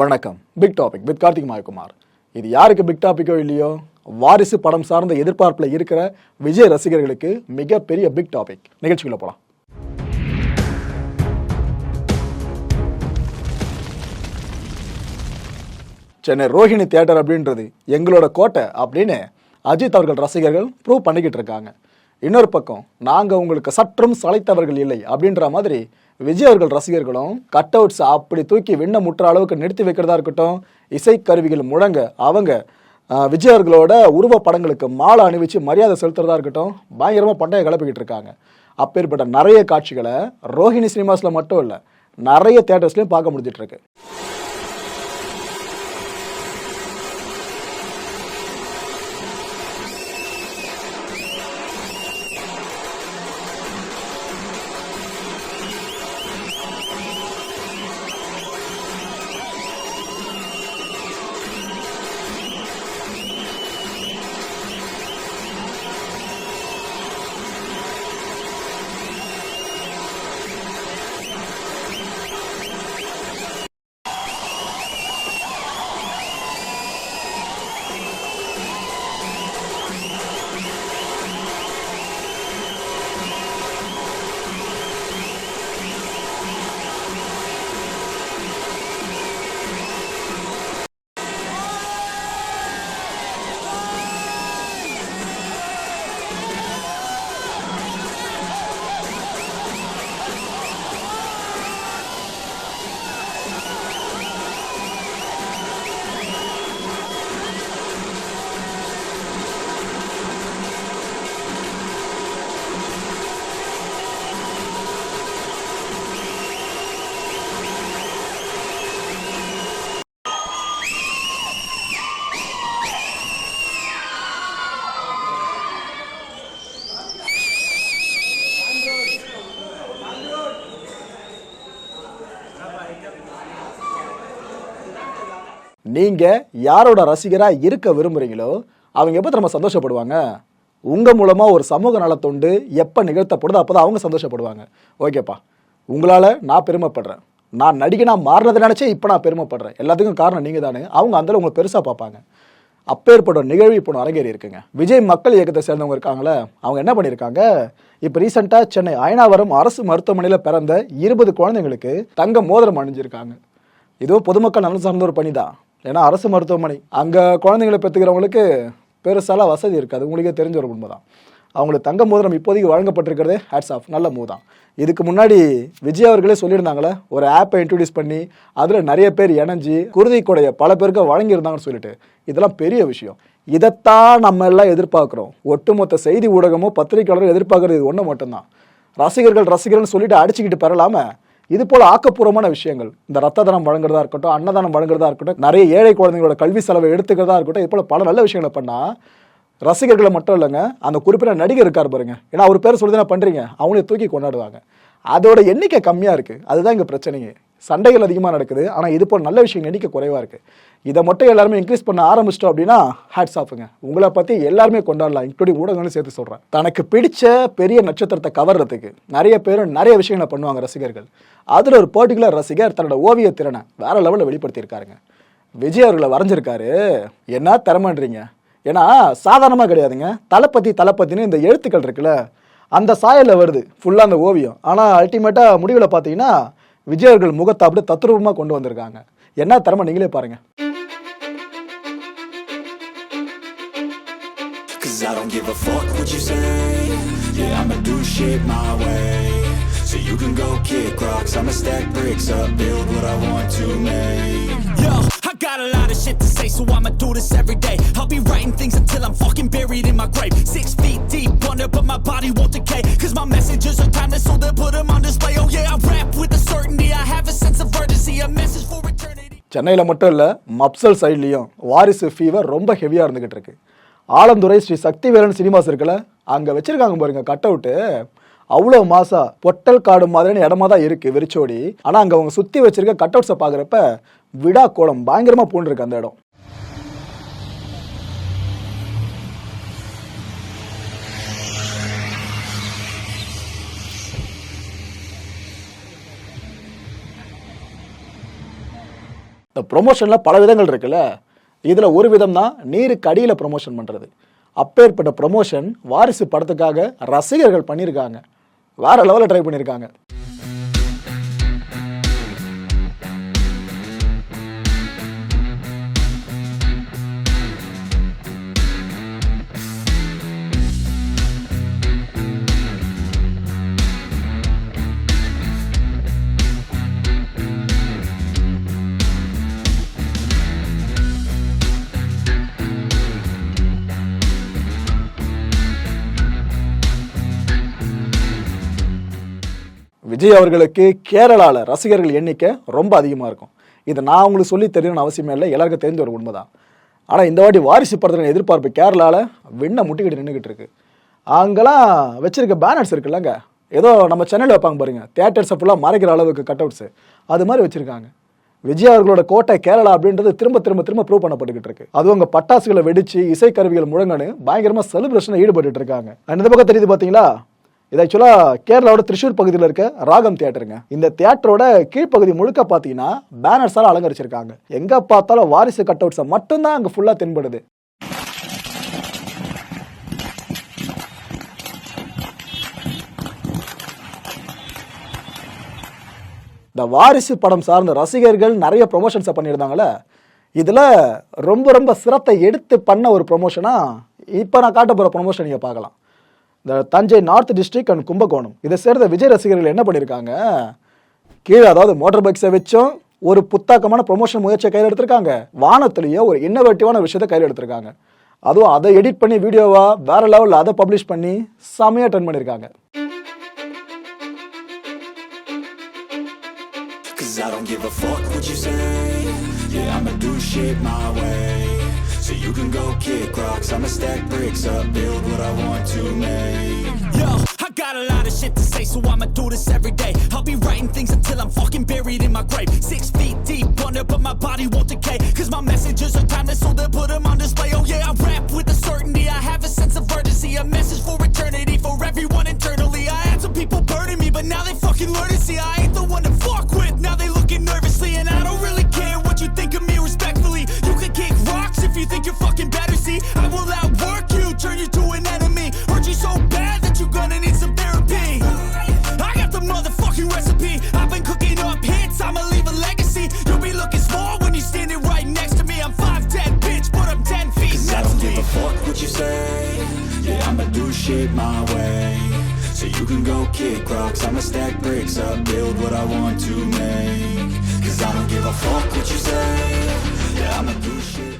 வணக்கம். Big topic with Karthik Mayakumar. இது யாருக்கு பிக் டாபிக்கோ இல்லையோ? வாரிசு படம் சார்ந்த எதிர்பார்ப்பில் இருக்கிற விஜய் ரசிகர்களுக்கு மிகப்பெரிய பிக் டாபிக் நிகழ்ச்சிக்குள்ள போகலாம் சென்னை ரோஹிணி தியேட்டர் அப்படின்றது எங்களோட கோட்டை அப்படின்னு அஜித் அவர்கள் ரசிகர்கள் ப்ரூவ் பண்ணிக்கிட்டு இருக்காங்க. இன்னொரு பக்கம் நாங்கள் உங்களுக்கு சற்றும் சளைத்தவர்கள் இல்லை அப்படின்ற மாதிரி விஜய் அவர்கள் ரசிகர்களும் கட் அவுட்ஸ் அப்படி தூக்கி விண்ண முற்ற அளவுக்கு நிறுத்தி வைக்கிறதா இருக்கட்டும் இசைக்கருவிகள் முழங்க அவங்க விஜய் அவர்களோட உருவ படங்களுக்கு மாலை அணிவிச்சு மரியாதை செலுத்துறதா இருக்கட்டும் பயங்கரமாக பண்டைய கிளப்பிக்கிட்டு இருக்காங்க. அப்பேற்பட்ட நிறைய காட்சிகளை ரோஹிணி சினிமாஸில் மட்டும் இல்லை நிறைய தேட்டர்ஸ்லையும் பார்க்க முடிஞ்சிட்ருக்கு நீங்கள் யாரோட ரசிகராக இருக்க விரும்புகிறீங்களோ அவங்க எப்போ நம்ம சந்தோஷப்படுவாங்க? உங்கள் மூலமாக ஒரு சமூக நலத்தொண்டு எப்போ நிகழ்த்தப்படுதோ அப்போ தான் அவங்க சந்தோஷப்படுவாங்க. ஓகேப்பா. உங்களால் நான் பெருமைப்படுறேன். நான் நடிகனாக மாறினதை நினச்சே இப்போ நான் பெருமைப்படுறேன். எல்லாத்துக்கும் காரணம் நீங்கள் தானே அவங்க அந்த உங்களை பெருசாக பார்ப்பாங்க. அப்பேற்பட்ட நிகழ்வு இப்போ அரங்கேறி இருக்குங்க. விஜய் மக்கள் இயக்கத்தை சேர்ந்தவங்க இருக்காங்களே அவங்க என்ன பண்ணியிருக்காங்க? இப்போ ரீசெண்டாக சென்னை அயனாவரம் அரசு மருத்துவமனையில் பிறந்த இருபது குழந்தைங்களுக்கு தங்க மோதிரம் அணிஞ்சிருக்காங்க. இதுவும் பொதுமக்கள் நலன் சார்ந்த ஒரு பணி தான் ஏன்னா அரசு மருத்துவமனை அங்கே குழந்தைங்களை பெற்றுக்கிறவங்களுக்கு பெருசாலாம் வசதி இருக்காது. உங்களுக்கே தெரிஞ்ச ஒரு உண்மை தான் அவங்களுக்கு தங்க மோதிரம் இப்போதைக்கு வழங்கப்பட்டிருக்கிறதே ஹேட்ஸ் ஆஃப் நல்ல மூவ் தான் இதுக்கு முன்னாடி விஜய் அவர்களே சொல்லியிருந்தாங்களே ஒரு ஆப்பை இன்ட்ரடியூஸ் பண்ணி அதில் நிறைய பேர் இணைஞ்சி குருதி கொடையை பல பேருக்கு வழங்கியிருந்தாங்கன்னு சொல்லிட்டு. இதெல்லாம் பெரிய விஷயம். இதைத்தான் நம்ம எல்லாம் எதிர்பார்க்குறோம். ஒட்டுமொத்த செய்தி ஊடகமும் பத்திரிகையாளரும் எதிர்பார்க்கறது இது ஒன்று மட்டும்தான். ரசிகர்கள் ரசிகர்கள்னு சொல்லிட்டு அடிச்சுக்கிட்டு பரலாமல் இது போல ஆக்கப்பூர்வமான விஷயங்கள். இந்த ரத்த தானம் வழங்குறதா இருக்கட்டும் அன்னதானம் வழங்குறதா இருக்கட்டும் நிறைய ஏழை குழந்தைங்களோட கல்வி செலவை எடுத்துக்கிறதா இருக்கட்டும் இது போல பல நல்ல விஷயங்களை பண்ணா ரசிகர்களை மட்டும் இல்லைங்க அந்த குறிப்பிட்ட நடிகர் இருக்கார் பாருங்க. ஏன்னா அவர் பேர் சொல்லி தானே பண்றீங்க அவங்களே தூக்கி கொண்டாடுவாங்க. அதோட எண்ணிக்கை கம்மியாக இருக்குது அதுதான் இங்கே பிரச்சனைங்க சண்டைகள் அதிகமாக நடக்குது. ஆனால் இது போல் நல்ல விஷயம் எண்ணிக்கை குறைவாக இருக்குது இதை மட்டும் எல்லாருமே இன்க்ரீஸ் பண்ண ஆரம்பிச்சிட்டோம் அப்படின்னா ஹேட்ஸ் ஆஃபுங்க உங்களை பற்றி எல்லாருமே கொண்டாடலாம் இன்க்ளூடிங் ஊடகங்களும் சேர்த்து சொல்கிறேன் தனக்கு பிடிச்ச பெரிய நட்சத்திரத்தை கவர்றதுக்கு நிறைய பேர் நிறைய விஷயங்களை பண்ணுவாங்க ரசிகர்கள். அதில் ஒரு பர்டிகுலர் ரசிகர் தன்னோட ஓவிய திறனை வேற லெவலில் வெளிப்படுத்தியிருக்காருங்க. விஜய் அவர்களை வரைஞ்சிருக்காரு. என்ன திறமன்றீங்க? ஏன்னா சாதாரணமாக கிடையாதுங்க. தளபதி தளபதின்னு இந்த எழுத்துக்கள் இருக்குல்ல அந்த சாயலில் வருது ஃபுல்லாக அந்த ஓவியம் ஆனால் அல்டிமேட்டாக முடிவில் பார்த்தீங்கன்னா விஜயர்கள் முகத்தை அப்படியே தத்ரூபமாக கொண்டு வந்திருக்காங்க என்ன திறமை நீங்களே பாருங்கள் Cause I don't give a fuck what you say Yeah, I'ma do shit my way So you can go kick rocks I'ma stack bricks up, build what I want to make Yo, got a lot of shit to say, so I'ma do this every day. I'll be writing things until I'm fucking buried in my grave. Six feet deep under, but my body won't decay. Cause my messages are timeless, so they'll put them on display. Oh yeah, I rap with a certainty. I have a sense of urgency, a message for eternity. சென்னையில் மட்டும் இல்லை மப்சல் சைட்லேயும் வாரிசு fever ரொம்ப ஹெவியாக இருந்துகிட்டு இருக்கு Alanthurai Sri Sakthivelan cinemas இருக்குல்ல அங்கே வச்சுருக்காங்க பாருங்க கட் அவுட்டு அவ்வளோ மாசா பொட்டல் காடு மாதிரியான இடமா தான் இருக்கு வெறிச்சோடி. ஆனால் அங்கே அவங்க சுற்றி வச்சிருக்க கட் அவுட்ஸை பார்க்குறப்ப விடா கோலம் பயங்கரமாக பூண்டிருக்கு அந்த இடம். இந்த ப்ரொமோஷனில் பல விதங்கள் இருக்குல்ல. இதில் ஒரு விதம் தான் நீருக்கு அடியில் ப்ரொமோஷன் பண்ணுறது அப்பேற்பட்ட ப்ரொமோஷன் வாரிசு படத்துக்காக ரசிகர்கள் பண்ணியிருக்காங்க. வேற லெவலில் ட்ரை பண்ணியிருக்காங்க. விஜய் அவர்களுக்கு கேரளாவில் ரசிகர்கள் எண்ணிக்கை ரொம்ப அதிகமாக இருக்கும். இதை நான் உங்களுக்கு சொல்லி தெரியணும்னு அவசியமே இல்லை. எல்லாருக்கும் தெரிஞ்ச ஒரு உண்மைதான். ஆனால் இந்த வாட்டி வாரிசு படத்தில் எதிர்பார்ப்பு கேரளாவில் விண்ணை முட்டிக்கிட்டு நின்றுக்கிட்டு இருக்கு. அங்கெல்லாம் வச்சிருக்க பேனர்ஸ் இருக்குல்லங்க. ஏதோ நம்ம சென்னையில் வைப்பாங்க பாருங்கள் தேட்டர்ஸை ஃபுல்லாக மறைக்கிற அளவுக்கு கட் அவுட்ஸு அது மாதிரி வச்சுருக்காங்க. விஜய் அவர்களோட கோட்டை கேரளா அப்படின்றது திரும்ப திரும்ப திரும்ப ப்ரூவ் பண்ணப்பட்டுக்கிட்டு இருக்கு. அதுவும் அங்கே பட்டாசுகளை வெடிச்சு இசைக்கருவிகள் முழங்கன்னு பயங்கரமாக செலிப்ரேஷனை ஈடுபட்டு இருக்காங்க. அந்த பக்கம் தெரியுது பார்த்தீங்களா? இது ஆக்சுவலாக கேரளாவோட திருச்சூர் பகுதியில் இருக்க ராகம் தியேட்டருங்க இந்த தியேட்டரோட கீழ்ப்பகுதி முழுக்க பார்த்தீங்கன்னா பேனர்ஸால் அலங்கரிச்சிருக்காங்க. எங்கே பார்த்தாலும் வாரிசு கட் அவுட்ஸை மட்டும்தான் அங்கே ஃபுல்லாக தென்படுது. இந்த வாரிசு படம் சார்ந்த ரசிகர்கள் நிறைய ப்ரொமோஷன்ஸை பண்ணியிருந்தாங்களே இதில் ரொம்ப ரொம்ப சிரத்தை எடுத்து பண்ண ஒரு ப்ரொமோஷனாக இப்போ நான் காட்ட போகிற ப்ரொமோஷன் நீங்கள் பார்க்கலாம். இந்த Thanjai north district and Kumbakonam. இதை சேர்ந்த விஜய் ரசிகர்கள் என்ன பண்ணியிருக்காங்க கீழே அதாவது மோட்டார் பைக்ஸை வச்சும் ஒரு புத்தாக்கமான ப்ரொமோஷன் முயற்சியை கையில் எடுத்திருக்காங்க. வானத்திலேயே ஒரு இன்னோவேட்டிவான விஷயத்தை கையில் எடுத்திருக்காங்க. அதுவும் அதை எடிட் பண்ணி வீடியோவாக வேற லெவலில் அதை பப்ளிஷ் பண்ணி செமையாக ட்ரெண்ட் பண்ணியிருக்காங்க Cause I don't give a fuck what you say. Yeah, I'ma do shit my way. You can go kick rocks I'ma stack bricks up Build what I want to make Yo, I got a lot of shit to say, so I'ma do this every day. I'll be writing things until I'm fucking buried in my grave. Six feet deep under, but my body won't decay. Cause my messages are timeless, so they'll put them on display. Oh yeah, I rap with a certainty. I have a sense of urgency, a message for eternity, for everyone internally. I had some people burning me, but now they fucking learn to see I blocks I'ma stack bricks up Build what I want to make. Cause I don't give a fuck what you say. Yeah, I'ma do shit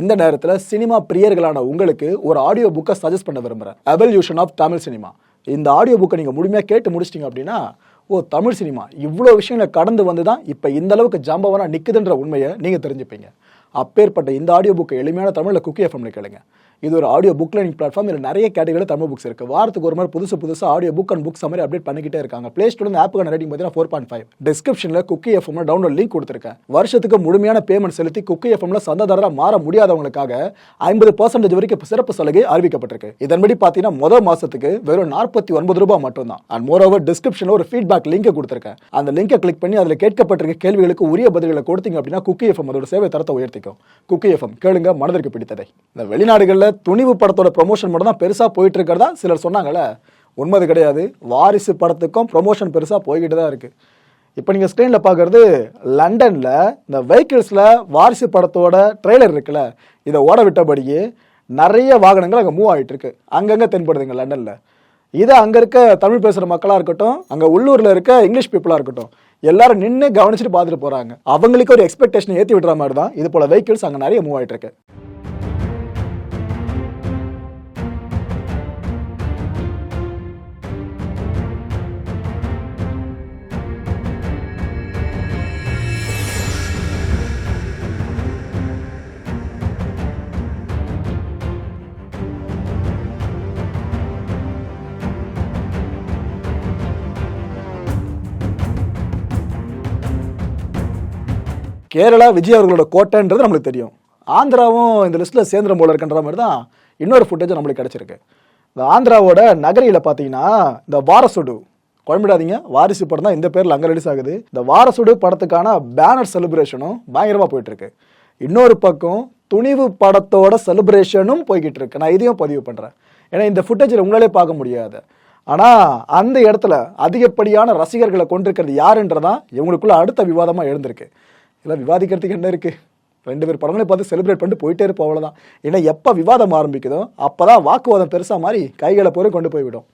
இந்த நேரத்தில் cinema பிரியர்களான உங்களுக்கு ஒரு audio புக்கை suggest பண்ண விரும்புகிறேன் evolution of Tamil cinema. இந்த audio புக்கை நீங்கள் முழுமையாக கேட்டு முடிச்சிட்டிங்க அப்படின்னா ஓ தமிழ் சினிமா. இவ்வளோ விஷயங்களை கடந்து வந்து தான் இப்போ இந்த அளவுக்கு ஜாம்பவனா நிற்குதுன்ற உண்மையை நீங்கள் தெரிஞ்சுப்பீங்க. அப்பேற்பட்ட இந்த ஆடியோ புக்கை எளிமையான தமிழில் குக்கி எஃப்எம்ல கேளுங்க. இது ஒரு ஆடியோ புக் லேர்னிங் பிளாட்ஃபார்ம் இதில் நிறைய கேட்டகரியில் தமிழ் புக்ஸ் இருக்குது வாரத்துக்கு ஒரு மாதிரி புதுசு புதுசாக ஆடியோ புக் அண்ட் புக்ஸ் மாதிரி அப்டேட் பண்ணிக்கிட்டே இருக்காங்க. ப்ளே ஸ்டோர் ஆப்புக்கான ரேட்டிங் பார்த்தீங்கன்னா ஃபோர் பாயிண்ட் ஃபைவ் டிஸ்கிரிப்ஷனில் குக்கி எஃப்எம்ல டவுன்லோட் லிங்க் கொடுத்துருக்கேன். வருஷத்துக்கு முழுமையான பேமெண்ட் செலுத்தி குக்கி எஃப்எம்ல சந்தாதாரராக மாற முடியாதவங்களுக்காக ஐம்பது பர்சன்டேஜ் வரைக்கும் சிறப்பு சலுகை அறிவிக்கப்பட்டிருக்கு. இதன்படி பார்த்தீங்கன்னா முதல் மாதத்துக்கு வெறும் நாற்பத்தி ஒன்பது ரூபாய் மட்டும்தான். அண்ட் மோர் ஓவர் டிஸ்கிரிப்ஷனில் ஒரு ஃபீட்பேக் லிங்கை கொடுத்துருக்கேன். அந்த லிங்கை கிளிக் பண்ணி அதில் கேட்கப்பட்டிருக்க கேள்விகளுக்கு உரிய பதில்களை கொடுத்தீங்க அப்படின்னா குக்கி எஃப்எம் அதோட சேவை தரத்தை உயர்த்திக்கும். குக்கி எஃப்எம் கேளுங்க மனதிற்கு பிடித்ததை. இந்த வெளிநாடுகளில் துணிவு படத்தோட ப்ரொமோஷன் மட்டும் தான் பெருசாக போயிட்டு இருக்கிறதா சிலர் சொன்னாங்கல்ல. உண்மது கிடையாது. வாரிசு படத்துக்கும் ப்ரொமோஷன் பெருசாக போய்கிட்டு தான் இருக்குது இப்போ நீங்கள் ஸ்க்ரீனில் பார்க்குறது லண்டனில் இந்த வெஹிக்கிள்ஸில் வாரிசு படத்தோட ட்ரெய்லர் இருக்குல்ல. இதை ஓட விட்டபடியே நிறைய வாகனங்கள் அங்கே மூவ் ஆகிட்டு இருக்கு அங்கங்கே தென்படுதுங்க லண்டனில். இதை அங்கே இருக்க தமிழ் பேசுகிற மக்களாக இருக்கட்டும் அங்கே உள்ளூரில் இருக்க இங்கிலீஷ் பீப்புளாக இருக்கட்டும் எல்லாரும் நின்று கவனிச்சுட்டு பார்த்துட்டு போகிறாங்க அவங்களுக்கு ஒரு எக்ஸ்பெக்டேஷனை ஏற்றி விடுற மாதிரி தான் இது போல் வெஹிக்கிள்ஸ் அங்கே நிறைய மூவ் ஆகிட்டு இருக்கு கேரளா விஜய் அவர்களோட கோட்டைன்றது நம்மளுக்கு தெரியும். ஆந்திராவும் இந்த லிஸ்ட்டில் சேர்ந்துடும் போல இருக்குன்ற மாதிரி தான் இன்னொரு ஃபுட்டேஜ் நம்மளுக்கு கிடச்சிருக்கு. இந்த ஆந்திராவோட நகரியில் பார்த்தீங்கன்னா இந்த வாரசுடு குழம்பிடாதீங்க. வாரிசு படம் தான் இந்த பேரில் அங்கே ரிலீஸ் ஆகுது. இந்த வாரசுடு படத்துக்கான பேனர் செலிப்ரேஷனும் பயங்கரமாக போயிட்டுருக்கு. இன்னொரு பக்கம் துணிவு படத்தோட செலிப்ரேஷனும் போய்கிட்டு இருக்கு நான் இதையும் பதிவு பண்ணுறேன் ஏன்னா இந்த ஃபுட்டேஜில் உங்களாலே பார்க்க முடியாது. ஆனால் அந்த இடத்துல அதிகப்படியான ரசிகர்களை கொண்டிருக்கிறது யாருன்றதான் இவங்களுக்குள்ள அடுத்த விவாதமாக எழுந்திருக்கு. இதெல்லாம் விவாதிக்கிறதுக்கு என்ன இருக்குது ரெண்டு பேர் படங்களையும் பார்த்து செலிப்ரேட் பண்ணிட்டு போயிட்டே இருப்போம் அவ்வளோதான் ஏன்னா எப்போ விவாதம் ஆரம்பிக்குதோ அப்போ தான் வாக்குவாதம் பெருசாக மாதிரி கைகளை போய் கொண்டு போய்விடும்.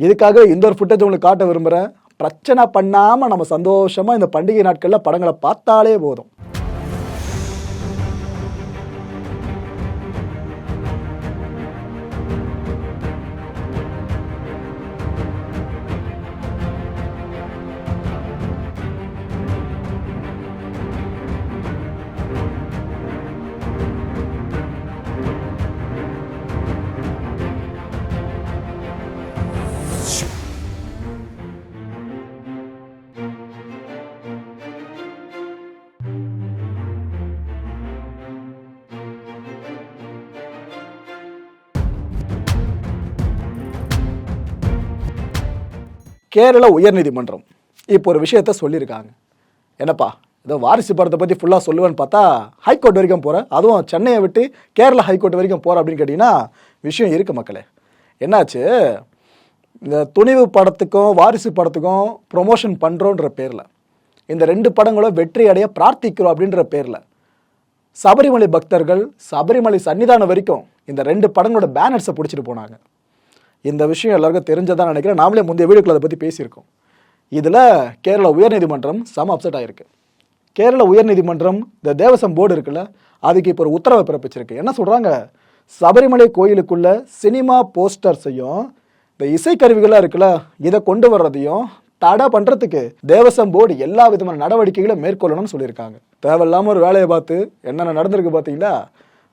இதுக்காக இந்த ஒரு ஃபுட்டேஜ் உங்களுக்கு காட்ட விரும்புகிறேன் பிரச்சனை பண்ணாமல் நம்ம சந்தோஷமாக இந்த பண்டிகை நாட்களில் படங்களை பார்த்தாலே போதும். கேரள உயர்நீதிமன்றம் இப்போ ஒரு விஷயத்த சொல்லியிருக்காங்க. என்னப்பா ஏதோ வாரிசு படத்தை பற்றி ஃபுல்லாக சொல்லுவேன்னு பார்த்தா ஹைகோர்ட் வரைக்கும் போகிறேன் அதுவும் சென்னையை விட்டு கேரளா ஹைகோர்ட் வரைக்கும் போகிறேன் அப்படின்னு கேட்டிங்கன்னா விஷயம் இருக்குது மக்களே. என்னாச்சு? இந்த துணிவு படத்துக்கும் வாரிசு படத்துக்கும் ப்ரொமோஷன் பண்ணுறோன்ற பேரில் இந்த ரெண்டு படங்களும் வெற்றி அடைய பிரார்த்திக்கிறோம் அப்படின்ற பேரில் சபரிமலை பக்தர்கள் சபரிமலை சன்னிதானம் வரைக்கும் இந்த ரெண்டு படங்களோட பேனர்ஸை பிடிச்சிட்டு போனாங்க. இந்த விஷயம் எல்லாருக்கும் தெரிஞ்சதான் நினைக்கிறேன். நாமளே முந்தைய வீடியோக்கள் அதை பற்றி பேசியிருக்கோம். இதில் கேரள உயர்நீதிமன்றம் செம அப்செட் ஆகிருக்கு கேரள உயர்நீதிமன்றம் இந்த தேவசம் போர்டு இருக்குல்ல அதுக்கு இப்போ ஒரு உத்தரவை பிறப்பிச்சிருக்கு. என்ன சொல்கிறாங்க சபரிமலை கோயிலுக்குள்ள சினிமா போஸ்டர்ஸையும் இந்த இசைக்கருவிகளாக இருக்குல்ல இதை கொண்டு வர்றதையும் தடை பண்ணுறதுக்கு தேவசம் போர்டு எல்லா விதமான நடவடிக்கைகளும் மேற்கொள்ளணும்னு சொல்லியிருக்காங்க. தேவையில்லாமல் ஒரு வேலையை பார்த்து என்னென்ன நடந்திருக்கு பார்த்தீங்களா?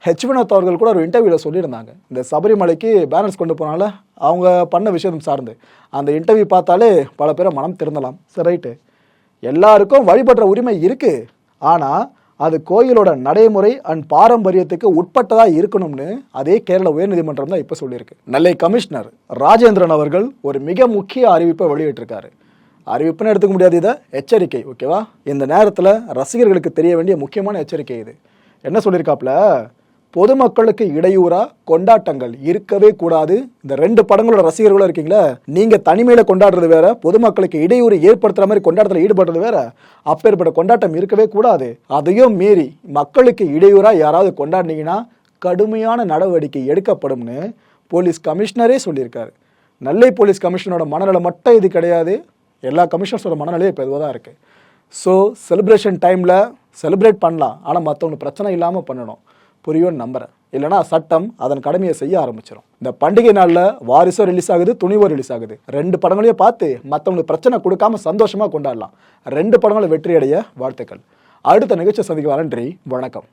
ஹெச் வினோத் அவர்கள் கூட ஒரு இன்டர்வியூவில் சொல்லியிருந்தாங்க. இந்த சபரிமலைக்கு பேனர்ஸ் கொண்டு போனால அவங்க பண்ண விஷயம் சார்ந்து. அந்த இன்டர்வியூ பார்த்தாலே பல பேரை மனம் திருந்தலாம். சரி ரைட்டு எல்லாருக்கும் வழிபடுற உரிமை இருக்குது ஆனால் அது கோயிலோட நடைமுறை அண்ட் பாரம்பரியத்துக்கு உட்பட்டதாக இருக்கணும்னு அதே கேரள உயர்நீதிமன்றம் தான் இப்போ சொல்லியிருக்கு. நெல்லை கமிஷனர் ராஜேந்திரன் அவர்கள் ஒரு மிக முக்கிய அறிவிப்பை வெளியிட்டிருக்காரு. அறிவிப்புன்னு எடுத்துக்க முடியாது இதை. எச்சரிக்கை ஓகேவா இந்த நேரத்தில் ரசிகர்களுக்கு தெரிய வேண்டிய முக்கியமான எச்சரிக்கை இது. என்ன சொல்லியிருக்காப்ல பொதுமக்களுக்கு இடையூறா கொண்டாட்டங்கள் இருக்கவே கூடாது. இந்த ரெண்டு படங்களோட ரசிகர்களும் இருக்கீங்களா நீங்க தனிமையில கொண்டாடுறது வேற பொதுமக்களுக்கு இடையூறு ஏற்படுத்துற மாதிரி கொண்டாட்டத்தில் ஈடுபடுறது வேற. அப்பேற்பட்ட கொண்டாட்டம் இருக்கவே கூடாது. அதையும் மீறி மக்களுக்கு இடையூறா யாராவது கொண்டாடினீங்கன்னா கடுமையான நடவடிக்கை எடுக்கப்படும்னு போலீஸ் கமிஷனரே சொல்லியிருக்காரு. நெல்லை போலீஸ் கமிஷனரோட மனநிலை மட்டும் இது கிடையாது. எல்லா கமிஷனர்ஸோட மனநிலையும் இப்போ இதுவாக தான் இருக்குது ஸோ செலிப்ரேஷன் டைமில் செலிப்ரேட் பண்ணலாம். ஆனால் மற்றவங்க பிரச்சனை இல்லாமல் பண்ணணும். புரியும்னு நம்புகிறேன் இல்லைனா சட்டம் அதன் கடமையை செய்ய ஆரம்பிச்சிடும் இந்த பண்டிகை நாளில் வாரிசோ ரிலீஸ் ஆகுது துணிவோ ரிலீஸ் ஆகுது. ரெண்டு படங்களையும் பார்த்து மற்றவங்களுக்கு பிரச்சனை கொடுக்காம சந்தோஷமாக கொண்டாடலாம். ரெண்டு படங்களும் வெற்றியடைய வாழ்த்துக்கள். அடுத்த நிகழ்ச்சி சந்திக்க நன்றி வணக்கம்.